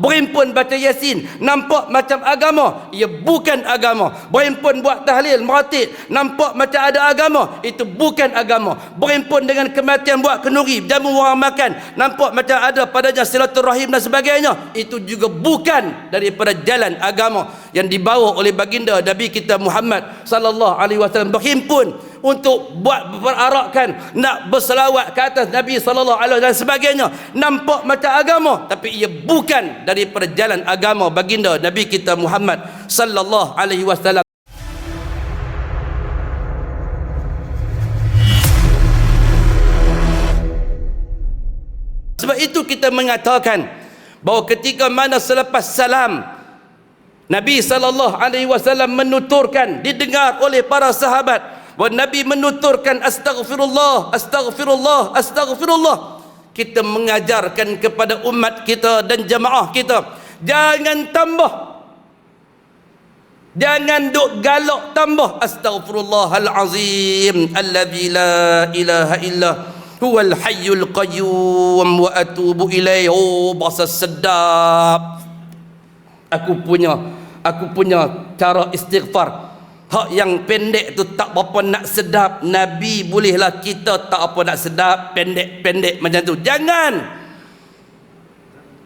Berhimpun baca Yasin. Nampak macam agama. Ia bukan agama. Berhimpun buat tahlil, meratik. Nampak macam ada agama. Itu bukan agama. Berhimpun dengan kematian buat kenuri. Jamu orang makan. Nampak macam ada padanya silaturahim dan sebagainya. Itu juga bukan daripada jalan agama yang dibawa oleh baginda Nabi kita Muhammad sallallahu alaihi wasallam berhimpun untuk buat berarakan nak berselawat ke atas Nabi sallallahu alaihi wasallam dan sebagainya. Nampak macam agama tapi ia bukan daripada jalan agama baginda Nabi kita Muhammad sallallahu alaihi wasallam. Sebab itu kita mengatakan bahawa ketika mana selepas salam Nabi sallallahu alaihi wasallam menuturkan didengar oleh para sahabat bahawa Nabi menuturkan astaghfirullah astaghfirullah astaghfirullah. Kita mengajarkan kepada umat kita dan jemaah kita jangan tambah. Jangan duk galak tambah. Astaghfirullahalazim allazi la ilaha illa huwal hayyul qayyum wa atubu ilaihi oh bahasa sedap. Aku punya aku punya cara istighfar hak yang pendek tu tak apa nak sedap. Nabi bolehlah kita tak apa nak sedap. Pendek-pendek macam tu. Jangan.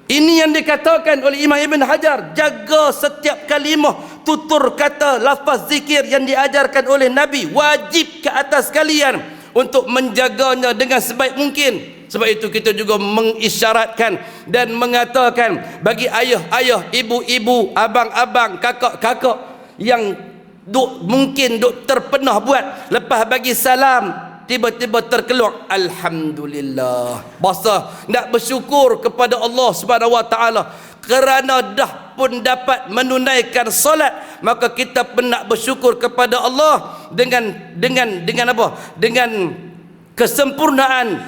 Ini yang dikatakan oleh Imam Ibn Hajar. Jaga setiap kalimah. Tutur kata lafaz zikir yang diajarkan oleh nabi. Wajib ke atas kalian untuk menjaganya dengan sebaik mungkin. Sebab itu kita juga mengisyaratkan dan mengatakan bagi ayah-ayah, ibu-ibu, abang-abang, kakak-kakak yang duk mungkin duk terpenah buat lepas bagi salam tiba-tiba terkeluar alhamdulillah. Bahasa nak bersyukur kepada Allah Subhanahu wa taala kerana dah pun dapat menunaikan solat maka kita pun nak bersyukur kepada Allah dengan dengan dengan apa? Dengan kesempurnaan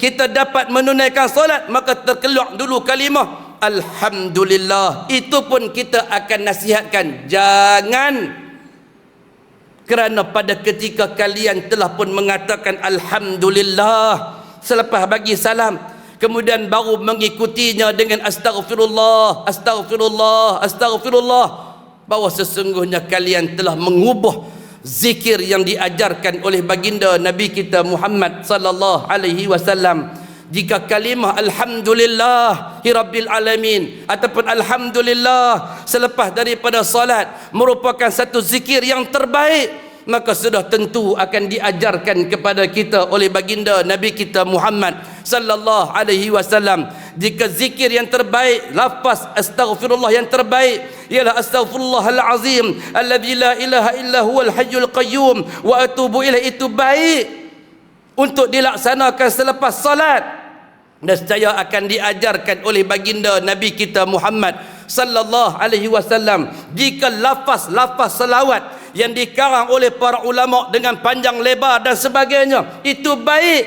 kita dapat menunaikan solat maka terkeluar dulu kalimah alhamdulillah itu pun kita akan nasihatkan jangan kerana pada ketika kalian telah pun mengatakan alhamdulillah selepas bagi salam kemudian baru mengikutinya dengan astaghfirullah astaghfirullah astaghfirullah bahawa sesungguhnya kalian telah mengubah zikir yang diajarkan oleh baginda Nabi kita Muhammad sallallahu alaihi wasallam. Jika kalimah alhamdulillah rabbil alamin ataupun alhamdulillah selepas daripada salat merupakan satu zikir yang terbaik maka sudah tentu akan diajarkan kepada kita oleh baginda Nabi kita Muhammad sallallahu alaihi wasallam. Jika zikir yang terbaik lafaz astaghfirullah yang terbaik ialah astaghfirullahal azim alladzi la ilaha illa huwal hayyul qayyum wa atubu ilaih itu baik untuk dilaksanakan selepas salat saya akan diajarkan oleh baginda Nabi kita Muhammad sallallahu alaihi wasallam jika lafaz-lafaz selawat yang dikarang oleh para ulama dengan panjang lebar dan sebagainya itu baik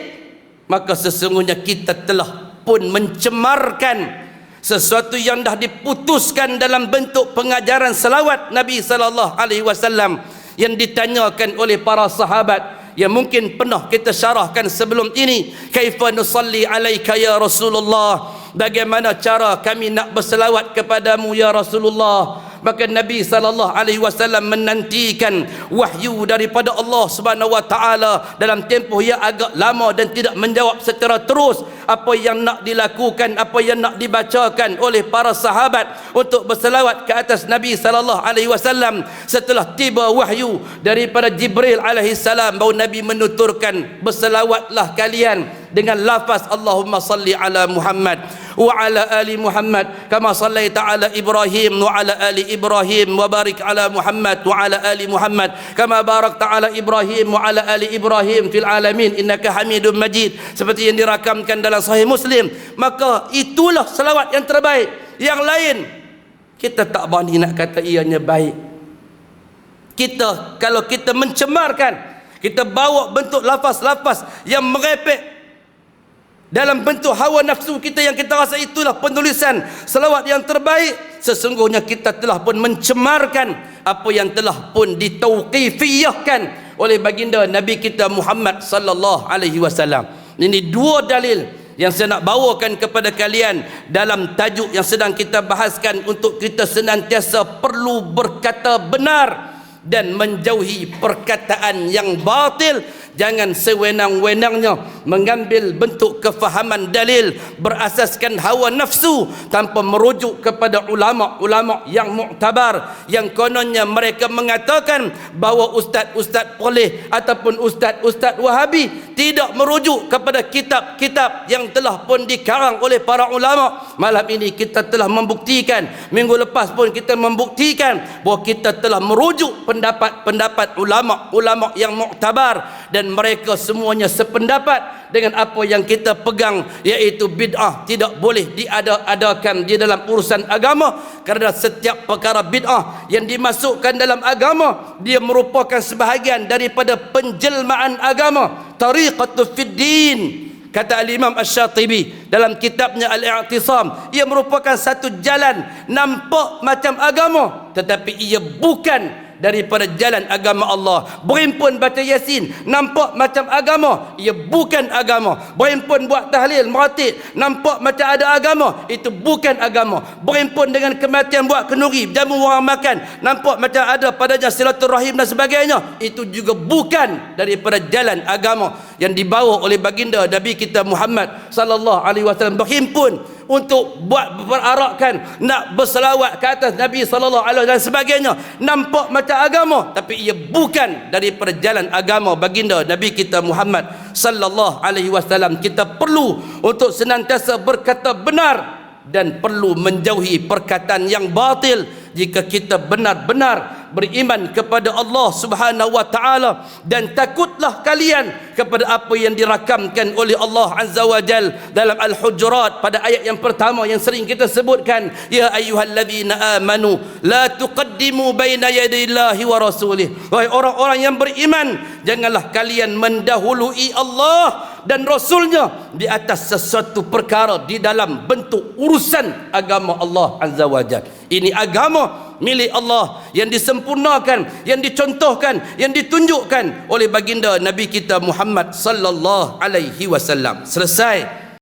maka sesungguhnya kita telah pun mencemarkan sesuatu yang dah diputuskan dalam bentuk pengajaran selawat Nabi sallallahu alaihi wasallam yang ditanyakan oleh para sahabat yang mungkin pernah kita syarahkan sebelum ini. Kaifa nusalli alaika ya Rasulullah? Bagaimana cara kami nak berselawat kepadamu ya Rasulullah maka Nabi sallallahu alaihi wasallam menantikan wahyu daripada Allah Subhanahu wa taala dalam tempoh yang agak lama dan tidak menjawab secara terus apa yang nak dilakukan apa yang nak dibacakan oleh para sahabat untuk berselawat ke atas Nabi sallallahu alaihi wasallam. Setelah tiba wahyu daripada Jibril alaihi salam bahawa Nabi menuturkan berselawatlah kalian dengan lafaz Allahumma salli ala Muhammad wa ala ali Muhammad kama sallaita ala Ibrahim wa ala ali Ibrahim wa barik ala Muhammad wa ala ali Muhammad kama barakta ala Ibrahim wa ala ali Ibrahim fil alamin innaka Hamidum Majid. Seperti yang dirakamkan dalam sahih Muslim maka itulah selawat yang terbaik. Yang lain kita tak berani nak kata ianya baik. Kita kalau kita mencemarkan kita bawa bentuk lafaz-lafaz yang merepek dalam bentuk hawa nafsu kita yang kita rasa itulah penulisan selawat yang terbaik. Sesungguhnya kita telah pun mencemarkan apa yang telah pun ditauqifiyahkan oleh baginda Nabi kita Muhammad sallallahu alaihi wasallam. Ini dua dalil yang saya nak bawakan kepada kalian dalam tajuk yang sedang kita bahaskan untuk kita senantiasa perlu berkata benar dan menjauhi perkataan yang batil jangan sewenang-wenangnya mengambil bentuk kefahaman dalil berasaskan hawa nafsu tanpa merujuk kepada ulama-ulama yang muktabar yang kononnya mereka mengatakan bahawa ustaz-ustaz boleh ataupun ustaz-ustaz wahabi tidak merujuk kepada kitab-kitab yang telah pun dikarang oleh para ulama. Malam ini kita telah membuktikan minggu lepas pun kita membuktikan bahawa kita telah merujuk pendapat-pendapat ulama-ulama yang muktabar dan mereka semuanya sependapat dengan apa yang kita pegang iaitu bid'ah tidak boleh diada-adakan di dalam urusan agama. Kerana setiap perkara bid'ah yang dimasukkan dalam agama dia merupakan sebahagian daripada penjelmaan agama. Tariqatu fid din kata al-imam asy-syatibi dalam kitabnya al-i'tisam ia merupakan satu jalan nampak macam agama tetapi ia bukan daripada jalan agama Allah. Berimpun baca Yasin, nampak macam agama, ia bukan agama. Berimpun buat tahlil, meratib, nampak macam ada agama, itu bukan agama. Berimpun dengan kematian buat kenuri, jamu orang makan, nampak macam ada padanya silaturahim dan sebagainya, itu juga bukan daripada jalan agama yang dibawa oleh baginda Nabi kita Muhammad sallallahu alaihi wasallam berhimpun untuk buat berarakan nak berselawat ke atas Nabi sallallahu alaihi wasallam dan sebagainya. Nampak macam agama tapi ia bukan daripada jalan agama baginda Nabi kita Muhammad sallallahu alaihi wasallam. Kita perlu untuk senantiasa berkata benar dan perlu menjauhi perkataan yang batil. Jika kita benar-benar beriman kepada Allah Subhanahu wa taala dan takutlah kalian kepada apa yang dirakamkan oleh Allah Azza wa Jal dalam Al-Hujurat pada ayat yang pertama yang sering kita sebutkan ya ayyuhalladzina amanu la tuqaddimu baina yadayillahi wa rasulih. Wahai orang-orang yang beriman janganlah kalian mendahului Allah dan Rasulnya di atas sesuatu perkara di dalam bentuk urusan agama Allah Azza wa Jal. Ini agama milik Allah yang disempurnakan, yang dicontohkan, yang ditunjukkan oleh baginda Nabi kita Muhammad sallallahu alaihi wasallam. Selesai